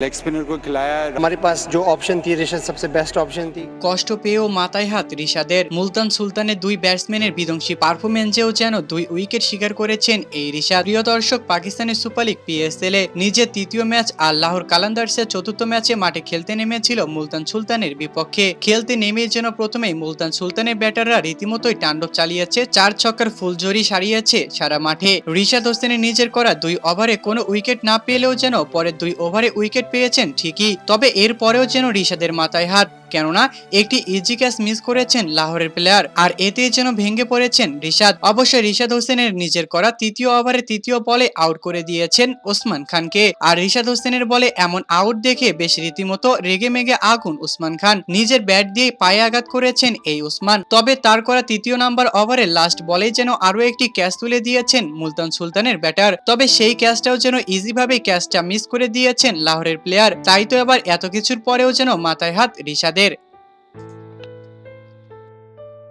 Leg spinner को खिलाया हमारे पास जो ऑप्शन थी ऋषभ सबसे बेस्ट ऑप्शन थी কষ্ট পেয়েও মাথায় হাত রিশাদের মুলতান সুলতানের দুই ব্যাটসম্যানের বিধ্বংসী পারফরমেন্সেও যেন দুই উইকেট শিকার করেছেন এই রিশাদ প্রিয় দর্শক পাকিস্তানের সুপার লিগ পিএসএল এ নিজের তৃতীয় ম্যাচ আল্লাহর কালান্দার্সের চতুর্থ ম্যাচে মাঠে খেলতে নেমেছিল মুলতান সুলতানের বিপক্ষে খেলতে নেমে যেন প্রথমেই মুলতান সুলতানের ব্যাটাররা রীতিমতোই তাণ্ডব চালিয়েছে চার ছক্কার ফুলঝুরি সারিয়েছে সারা মাঠে রিশাদ হোসেনের নিজের করা দুই ওভারে কোনো উইকেট না পেলেও যেন পরের দুই ওভারে উইকেট পেয়েছেন ঠিকই তবে এরপরেও যেন রিশাদের মাথায় হাত কেননা একটি ইজি ক্যাচ মিস করেছেন লাহোরের প্লেয়ার আর এতে যেন ভেঙে পড়েছেন রিশাদ। অবশ্যই রিশাদ হোসেনের নিজের করা তৃতীয় ওভারে তৃতীয় বলে আউট করে দিয়েছেন ওসমান খানকে। আর রিশাদ হোসেনের বলে এমন আউট দেখে বেশ রীতিমতো রেগে মেগে আগুন উসমান খান। নিজের ব্যাট দিয়ে পায়ে আঘাত করেছেন এই উসমান তবে তার করা তৃতীয় নাম্বার ওভারে লাস্ট বলেই যেন আরও একটি ক্যাচ তুলে দিয়েছেন মুলতান সুলতানের ব্যাটার তবে সেই ক্যাচটাও যেন ইজিভাবে ক্যাচটা মিস করে দিয়েছেন লাহোরের প্লেয়ার তাই তো এবার এত কিছুর পরেও যেন মাথায় হাত রিশাদের